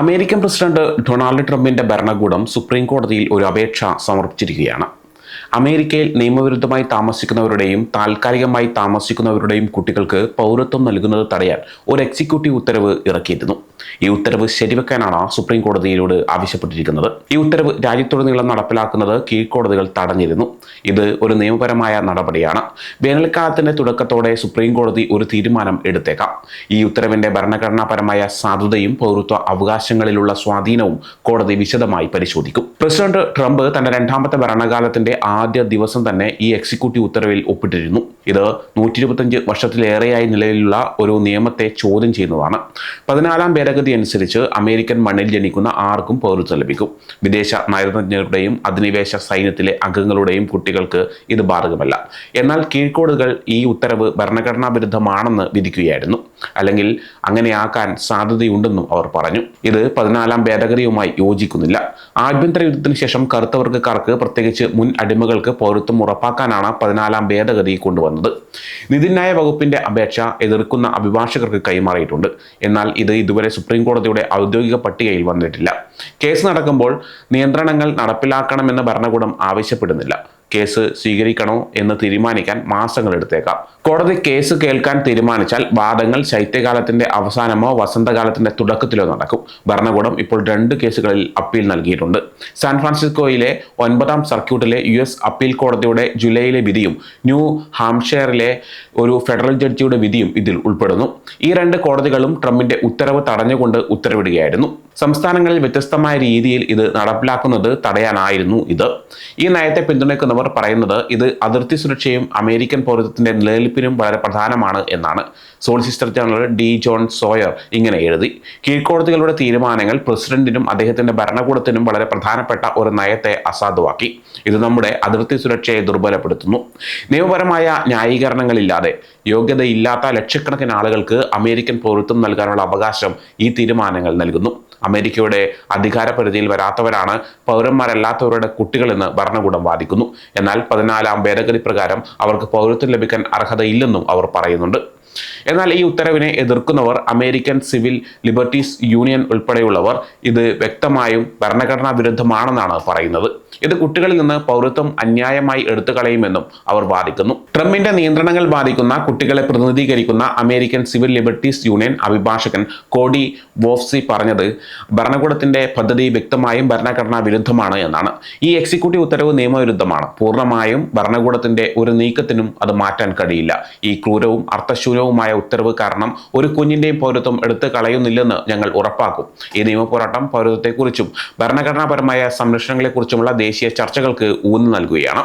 American president Donald ട്രംപിന്റെ ഭരണകൂടം supreme കോടതിയിൽ ഒരു അപേക്ഷ സമർപ്പിച്ചിരിക്കുകയാണ്. അമേരിക്കയിൽ നിയമവിരുദ്ധമായി താമസിക്കുന്നവരുടെയും താൽക്കാലികമായി താമസിക്കുന്നവരുടെയും കുട്ടികൾക്ക് പൗരത്വം നൽകുന്നത് തടയാൻ ഒരു എക്സിക്യൂട്ടീവ് ഉത്തരവ് ഇറക്കിയിരുന്നു. ഈ ഉത്തരവ് ശരിവെക്കാനാണ് സുപ്രീം കോടതിയിലൂടെ ആവശ്യപ്പെട്ടിരിക്കുന്നത്. ഈ ഉത്തരവ് രാജ്യത്തുടനീളം നടപ്പിലാക്കുന്നത് കീഴ്ക്കോടതികൾ തടഞ്ഞിരുന്നു. ഇത് ഒരു നിയമപരമായ നടപടിയാണ്. വേനൽക്കാലത്തിന്റെ തുടക്കത്തോടെ സുപ്രീം കോടതി ഒരു തീരുമാനം എടുത്തേക്കാം. ഈ ഉത്തരവിന്റെ ഭരണഘടനാപരമായ സാധുതയും പൗരത്വ അവകാശങ്ങളിലുള്ള സ്വാധീനവും കോടതി വിശദമായി പരിശോധിക്കും. പ്രസിഡന്റ് ട്രംപ് തന്റെ രണ്ടാമത്തെ ഭരണകാലത്തിന്റെ ആദ്യ ദിവസം തന്നെ ഈ എക്സിക്യൂട്ടീവ് ഉത്തരവിൽ ഒപ്പിട്ടിരുന്നു. ഇത് നൂറ്റി ഇരുപത്തഞ്ച് വർഷത്തിലേറെയായി നിലവിലുള്ള ഒരു നിയമത്തെ ചോദ്യം ചെയ്യുന്നതാണ്. പതിനാലാം ഭേദഗതി അനുസരിച്ച് അമേരിക്കൻ മണ്ണിൽ ജനിക്കുന്ന ആർക്കും പൗരത്വം ലഭിക്കും. വിദേശ നയതജ്ഞരുടെയും അധിനിവേശ സൈന്യത്തിലെ അംഗങ്ങളുടെയും കുട്ടികൾക്ക് ഇത് ബാധകമല്ല. എന്നാൽ കീഴ്ക്കോടുകൾ ഈ ഉത്തരവ് ഭരണഘടനാ വിരുദ്ധമാണെന്ന് വിധിക്കുകയായിരുന്നു. അല്ലെങ്കിൽ അങ്ങനെയാക്കാൻ സാധ്യതയുണ്ടെന്നും അവർ പറഞ്ഞു. ഇത് പതിനാലാം ഭേദഗതിയുമായി യോജിക്കുന്നില്ല. ആഭ്യന്തര യുദ്ധത്തിന് ശേഷം കറുത്തവർഗക്കാർക്ക് പ്രത്യേകിച്ച് മുൻ അടിമകൾക്ക് പൗരത്വം ഉറപ്പാക്കാനാണ് പതിനാലാം ഭേദഗതി കൊണ്ടുവന്നത്. നിതിന്യായ വകുപ്പിന്റെ അപേക്ഷ എതിർക്കുന്ന അഭിഭാഷകർക്ക് കൈമാറിയിട്ടുണ്ട്. എന്നാൽ ഇത് ഇതുവരെ സുപ്രീം കോടതിയുടെ ഔദ്യോഗിക പട്ടികയിൽ വന്നിട്ടില്ല. കേസ് നടക്കുമ്പോൾ നിയന്ത്രണങ്ങൾ നടപ്പിലാക്കണമെന്ന് ഭരണകൂടം ആവശ്യപ്പെടുന്നില്ല. കേസ് സ്വീകരിക്കണോ എന്ന് തീരുമാനിക്കാൻ മാസങ്ങൾ എടുത്തേക്കാം. കോടതി കേസ് കേൾക്കാൻ തീരുമാനിച്ചാൽ വാദങ്ങൾ ശൈത്യകാലത്തിന്റെ അവസാനമോ വസന്തകാലത്തിന്റെ തുടക്കത്തിലോ നടക്കും. ഭരണകൂടം ഇപ്പോൾ രണ്ട് കേസുകളിൽ അപ്പീൽ നൽകിയിട്ടുണ്ട്. സാൻ ഫ്രാൻസിസ്കോയിലെ ഒൻപതാം സർക്യൂട്ടിലെ യു എസ് അപ്പീൽ കോടതിയുടെ ജൂലൈയിലെ വിധിയും ന്യൂ ഹാംഷെയറിലെ ഒരു ഫെഡറൽ ജഡ്ജിയുടെ വിധിയും ഇതിൽ ഉൾപ്പെടുന്നു. ഈ രണ്ട് കോടതികളും ട്രംപിന്റെ ഉത്തരവ് തടഞ്ഞുകൊണ്ട് ഉത്തരവിടുകയായിരുന്നു. സംസ്ഥാനങ്ങളിൽ വ്യത്യസ്തമായ രീതിയിൽ ഇത് നടപ്പിലാക്കുന്നത് തടയാനായിരുന്നു ഇത്. ഈ നയത്തെ പിന്തുണയ്ക്കുന്നവർ പറയുന്നത് ഇത് അതിർത്തി സുരക്ഷയും അമേരിക്കൻ പൗരത്വത്തിന്റെ നിലനിൽപ്പിനും വളരെ പ്രധാനമാണ് എന്നാണ്. Solicitor general D John Sauer ഇങ്ങനെ എഴുതി. കീഴ്ക്കോടതികളുടെ തീരുമാനങ്ങൾ പ്രസിഡന്റിനും അദ്ദേഹത്തിന്റെ ഭരണകൂടത്തിനും വളരെ പ്രധാനപ്പെട്ട ഒരു നയത്തെ അസാധുവാക്കി. ഇത് നമ്മുടെ അതിർത്തി സുരക്ഷയെ ദുർബലപ്പെടുത്തുന്നു. നിയമപരമായ ന്യായീകരണങ്ങളില്ലാതെ യോഗ്യതയില്ലാത്ത ലക്ഷക്കണക്കിന് ആളുകൾക്ക് അമേരിക്കൻ പൗരത്വം നൽകാനുള്ള അവകാശം ഈ തീരുമാനങ്ങൾ നൽകുന്നു. അമേരിക്കയുടെ അധികാര പരിധിയിൽ വരാത്തവരാണ് പൗരന്മാരല്ലാത്തവരുടെ കുട്ടികളെന്ന് ഭരണകൂടം വാദിക്കുന്നു. എന്നാൽ പതിനാലാം ഭേദഗതി പ്രകാരം അവർക്ക് പൗരത്വം ലഭിക്കാൻ അർഹതയില്ലെന്നും അവർ പറയുന്നുണ്ട്. എന്നാൽ ഈ ഉത്തരവിനെ എതിർക്കുന്നവർ അമേരിക്കൻ സിവിൽ ലിബർട്ടീസ് യൂണിയൻ ഉൾപ്പെടെയുള്ളവർ ഇത് വ്യക്തമായും ഭരണഘടനാ വിരുദ്ധമാണെന്നാണ് പറയുന്നത്. ഇത് കുട്ടികളിൽ നിന്ന് പൗരത്വം അന്യായമായി എടുത്തു കളയുമെന്നും അവർ വാദിക്കുന്നു. ട്രംപിന്റെ നിയന്ത്രണങ്ങൾ ബാധിക്കുന്ന കുട്ടികളെ പ്രതിനിധീകരിക്കുന്ന അമേരിക്കൻ സിവിൽ ലിബർട്ടീസ് യൂണിയൻ അഭിഭാഷകൻ കോഡി വോഫ്സി പറഞ്ഞത് ഭരണകൂടത്തിന്റെ പദ്ധതി വ്യക്തമായും ഭരണഘടനാ വിരുദ്ധമാണ് എന്നാണ്. ഈ എക്സിക്യൂട്ടീവ് ഉത്തരവ് നിയമവിരുദ്ധമാണ്. പൂർണമായും ഭരണകൂടത്തിന്റെ ഒരു നീക്കത്തിനും അത് മാറ്റാൻ കഴിയില്ല. ഈ ക്രൂരവും അർത്ഥശൂന്യവുമായ ഉത്തരവ് കാരണം ഒരു കുഞ്ഞിന്റെയും പൗരത്വം എടുത്തു കളയുന്നില്ലെന്ന് ഞങ്ങൾ ഉറപ്പാക്കും. ഈ നിയമപോരാട്ടം പൗരത്വത്തെക്കുറിച്ചും ഭരണഘടനാപരമായ സംരക്ഷണങ്ങളെക്കുറിച്ചുമുള്ള ദേശീയ ചർച്ചകൾക്ക് ഊന്നു നൽകുകയാണ്.